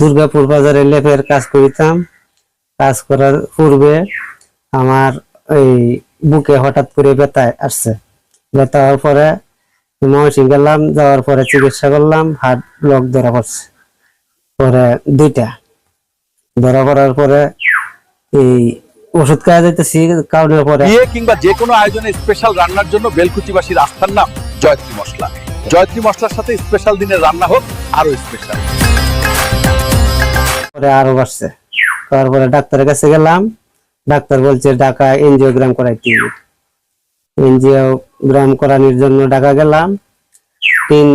দুর্গাপুর বাজারে লেপের কাজ করিতাম। কাজ করার পূর্বে আমার ওই বুকে হঠাৎ করে ব্যথা আসছে। ব্যথা হওয়ার পরে ময়মনসিং গেলাম, যাওয়ার পরে চিকিৎসা করলাম হার্ট ব্লক ধরা পড়ছে। পরে দুইটা। ধরা পড়ার পরে এই ওষুধ খাওয়া যাইতেছি কারণের পরে বিয়ে কিংবা যে কোনো আয়োজনে স্পেশাল রান্নার জন্য বেলকুচিবাসীর আস্থার নাম জয়ত্রী মশলা। জয়ত্রী মশলার সাথে স্পেশাল দিনের রান্না হোক আরও স্পেশাল পরে আরও বাড়ছে। তারপরে ডাক্তারের কাছে গেলাম, ডাক্তার বলছে ঢাকা এনজিওগ্রাম করাইতে এনজিওগ্রাম করানোর জন্য ঢাকা গেলাম। তিন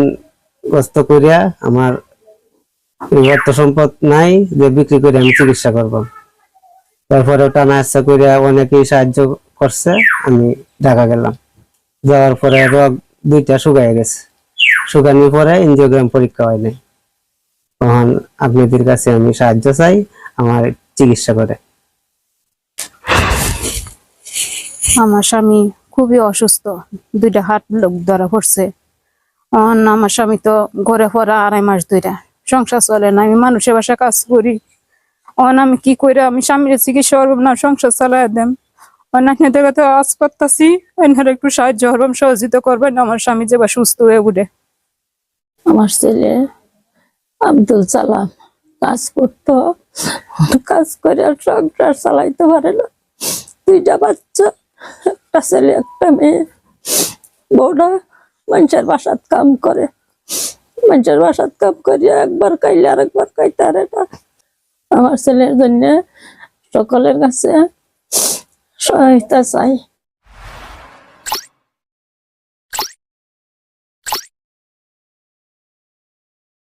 গ্রস্ত করিয়া আমার অর্থ সম্পদ নাই যে বিক্রি করে আমি চিকিৎসা করব। তারপরে টানা আচ্ছা করিয়া অনেকেই সাহায্য করছে, আমি ঢাকা গেলাম। যাওয়ার পরে রোগ দুইটা শুকায় গেছে। শুকানোর পরে এনজিওগ্রাম পরীক্ষা হয় নাই। আপনাদের কাছে আমি সাহায্য চাই আমার চিকিৎসা করে। আমার স্বামী খুবই অসুস্থ দুইটা হাত লোক ধরা পড়ছে। আমার স্বামী তো ঘরে পড়া আড়াই মাস দুইটা সংসার চলে না আমি মানুষের বাসা কাজ করি। অন আমি কি করে আমি স্বামীর চিকিৎসা করব না সংসার চালাই দেন। অনেকের কাছে আজ করতেছি এনার একটু সাহায্য করবেন সহযোগিতা করবেন আমার স্বামী যে বা সুস্থ হয়ে উঠে। আমার ছেলে আব্দুল সালাম, কাজ করতো। কাজ করে আর সংসার চালাইতে পারে না। দুইটা বাচ্চা, একটা ছেলে, একটা মেয়ে। বউটা মানুষের বাসাত কাম করে। মানুষের বাসাত কাম করিয়া একবার খাইলে আর একবার খাইতে পারে না। আমার ছেলের জন্য সকলের কাছে সহায়তা চাই।